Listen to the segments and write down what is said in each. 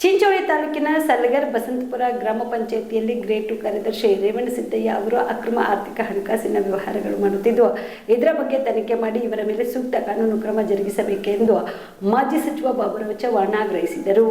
ಚಿಂಚೋಳಿ ತಾಲೂಕಿನ ಸಲಗರ್ ಬಸಂತಪುರ ಗ್ರಾಮ ಪಂಚಾಯಿತಿಯಲ್ಲಿ ಗ್ರೇಟ್ ಕಾರ್ಯದರ್ಶಿ ರೇವಣ ಸಿದ್ದಯ್ಯ ಅವರು ಅಕ್ರಮ ಆರ್ಥಿಕ ಹಣಕಾಸಿನ ವ್ಯವಹಾರಗಳು ಮಾಡುತ್ತಿದ್ದು, ಇದರ ಬಗ್ಗೆ ತನಿಖೆ ಮಾಡಿ ಇವರ ಮೇಲೆ ಸೂಕ್ತ ಕಾನೂನು ಕ್ರಮ ಜರುಗಿಸಬೇಕೆಂದು ಮಾಜಿ ಸಚಿವ ಬಾಬುರಾವ್ ಚವ್ಹಾಣ್ ಆಗ್ರಹಿಸಿದರು.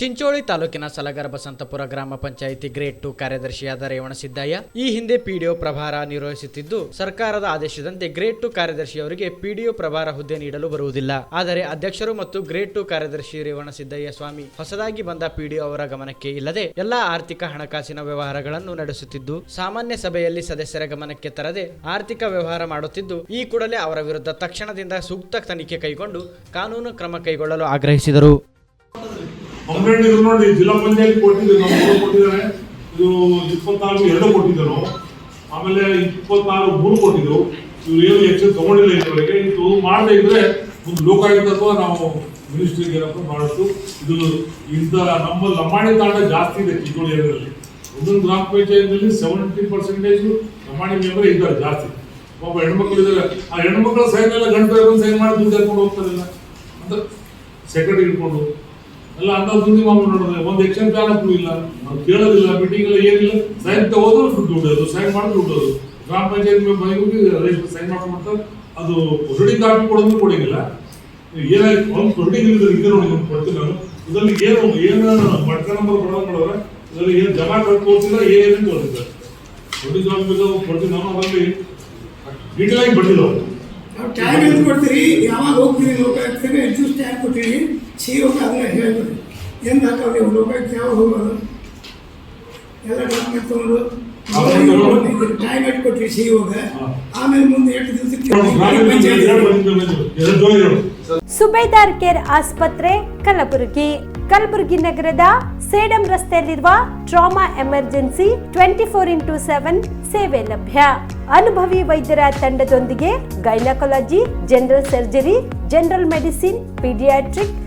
ಚಿಂಚೋಳಿ ತಾಲೂಕಿನ ಸಲಗರ ಬಸಂತಪುರ ಗ್ರಾಮ ಪಂಚಾಯಿತಿ ಗ್ರೇಡ್ ಟು ಕಾರ್ಯದರ್ಶಿಯಾದ ರೇವಣಸಿದ್ದಯ್ಯ ಈ ಹಿಂದೆ ಪಿಡಿಒ ಪ್ರಭಾರ ನಿರ್ವಹಿಸುತ್ತಿದ್ದು, ಸರ್ಕಾರದ ಆದೇಶದಂತೆ ಗ್ರೇಡ್ ಟು ಕಾರ್ಯದರ್ಶಿಯವರಿಗೆ ಪಿಡಿಒ ಪ್ರಭಾರ ಹುದ್ದೆ ನೀಡಲು ಬರುವುದಿಲ್ಲ. ಆದರೆ ಅಧ್ಯಕ್ಷರು ಮತ್ತು ಗ್ರೇಡ್ ಟು ಕಾರ್ಯದರ್ಶಿ ರೇವಣಸಿದ್ದಯ್ಯ ಸ್ವಾಮಿ ಹೊಸದಾಗಿ ಬಂದ ಪಿಡಿಒ ಅವರ ಗಮನಕ್ಕೆ ಇಲ್ಲದೆ ಎಲ್ಲಾ ಆರ್ಥಿಕ ಹಣಕಾಸಿನ ವ್ಯವಹಾರಗಳನ್ನು ನಡೆಸುತ್ತಿದ್ದು, ಸಾಮಾನ್ಯ ಸಭೆಯಲ್ಲಿ ಸದಸ್ಯರ ಗಮನಕ್ಕೆ ತರದೆ ಆರ್ಥಿಕ ವ್ಯವಹಾರ ಮಾಡುತ್ತಿದ್ದು, ಈ ಕೂಡಲೇ ಅವರ ವಿರುದ್ಧ ತಕ್ಷಣದಿಂದ ಸೂಕ್ತ ತನಿಖೆ ಕೈಗೊಂಡು ಕಾನೂನು ಕ್ರಮ ಕೈಗೊಳ್ಳಲು ಆಗ್ರಹಿಸಿದರು. ಕಂಪ್ಲೇಂಟ್ ನೋಡಿ ಜಿಲ್ಲಾ ಪಂಚಾಯತ್ ಕೊಟ್ಟಿದ್ರು ನಮ್ಮ ಕೊಟ್ಟಿದ್ದಾರೆ. ಇದು ಇಪ್ಪತ್ನಾಲ್ಕು ಎರಡು ಕೊಟ್ಟಿದ್ದರು. ಆಮೇಲೆ ಇಪ್ಪತ್ನಾಲ್ಕು ಮೂರು ಕೊಟ್ಟಿದ್ರು ಇವ್ರು ಏನು ಹೆಚ್ಚು ತಗೊಂಡಿಲ್ಲ ಇದುವರೆಗೆ. ಇದು ಮಾಡದೇ ಇದ್ರೆ ಒಂದು ಲೋಕಾಯುಕ್ತ ಅಥವಾ ನಾವು ಮಿನಿಸ್ಟ್ರಿಗೆ ಏನಪ್ಪ ಮಾಡೋದು ಇದು ಇಂಥ ನಮ್ಮ ಲಂಬಾಣಿ ತಾಂಡ ಜಾಸ್ತಿ ಇದೆ ಚಿಕ್ಕೋಳಿ ಏರಿಯಾದಲ್ಲಿ. ಒಂದೊಂದು ಗ್ರಾಮ ಪಂಚಾಯತ್ನಲ್ಲಿ ಸೆವೆಂಟಿ ಪರ್ಸೆಂಟೇಜು ಲಂಬಾಣಿ ಮೆಂಬರ್ ಇದ್ದಾರೆ ಜಾಸ್ತಿ. ಒಬ್ಬ ಹೆಣ್ಮಕ್ಳು ಇದ್ದಾರೆ. ಆ ಹೆಣ್ಮಕ್ಳ ಸೈನ್ ಎಲ್ಲ ಗಂಟೆ ಸೈನ್ ಮಾಡಿ ದುಡ್ಡು ಹಾಕೊಂಡು ಹೋಗ್ತಾರಿಲ್ಲ ಅಂದ್ರೆ ಸೆಕ್ರೆಟರಿ ಇಟ್ಕೊಂಡು ಎಲ್ಲ ಅಂತ ಸುದ್ದಿ ಮಾಮೂಲು ನೋಡಿದ್ರೆ ಒಂದು ಎಕ್ಷನ್ ಪ್ಲಾನ್ ಇಲ್ಲ. ನಾವು ಕೇಳೋದಿಲ್ಲ ಮೀಟಿಂಗ್ ಎಲ್ಲ ಏನಿಲ್ಲ. ಸೈನ್ ತಗೋದ್ರೆ ದುಡ್ಡು ಅದು ಸೈನ್ ಮಾಡಿ ದುಡ್ಡು ಅದು. ಗ್ರಾಮ ಪಂಚಾಯತ್ ಮನೆಗೆ ಸೈನ್ ಮಾಡ್ಕೊಂಡ್ಬಿಡ್ತಾರೆ ಅದು ಹೊರಡಿ ಕಾಪಿ ಕೊಡೋದು ಕೊಡಂಗಿಲ್ಲ. ಏನಾಯ್ತು? ಒಂದು ಇಲ್ಲದ್ರೆ ಇದೆ ನೋಡಿ ಕೊಡ್ತೀನಿ ನಾನು. ಇದರಲ್ಲಿ ಏನು ಏನು ಮಟ್ಕ ನಂಬರ್ ಕೊಡೋದು ನೋಡಿದ್ರೆ ಇದರಲ್ಲಿ ಏನು ಜಮಾ ಕಟ್ಟು ತೋರಿಸಿಲ್ಲ ಏನೇನು ತೋರಿಸಿದ್ದಾರೆ ಹೊರಡಿ ಜಾಬ್ ಬೇಕಾದ್ರೆ ಕೊಡ್ತೀನಿ, ನಾನು ಅದರಲ್ಲಿ ಡೀಟೇಲ್ ಆಗಿ ಬಂದಿಲ್ಲ ಯಾವಾಗ ಹೋಗ್ತೀರಿ ಸಿ ಹೋಗಿ ಅದನ್ನ ಹೇಳ್ಬಿಡಿ ಎಂದು ಇವ್ರು ನೀವು ಲೋಕಾಯುಕ್ತ ಯಾವಾಗ ಹೋಗೋದು ಎಲ್ಲ ಡಾಕ್ಯುಮೆಂಟ್ ತೊಗೊಂಡು ಟ್ಯಾಗ್ ಎಟ್ಟು ಸಿ ಹೋಗ ಆಮೇಲೆ ಮುಂದೆ ಎಷ್ಟು ದಿವಸಕ್ಕೆ. ಸುಬೇದಾರ್ ಕೇರ್ ಆಸ್ಪತ್ರೆ ಕಲಬುರಗಿ. ಕಲಬುರಗಿ ನಗರದ ಸೇಡಂ ರಸ್ತೆಯಲ್ಲಿರುವ trauma emergency twenty four into seven ಸೇವೆ ಲಭ್ಯ. ಅನುಭವಿ ವೈದ್ಯರ ತಂಡದೊಂದಿಗೆ gynaecology general surgery general medicine paediatric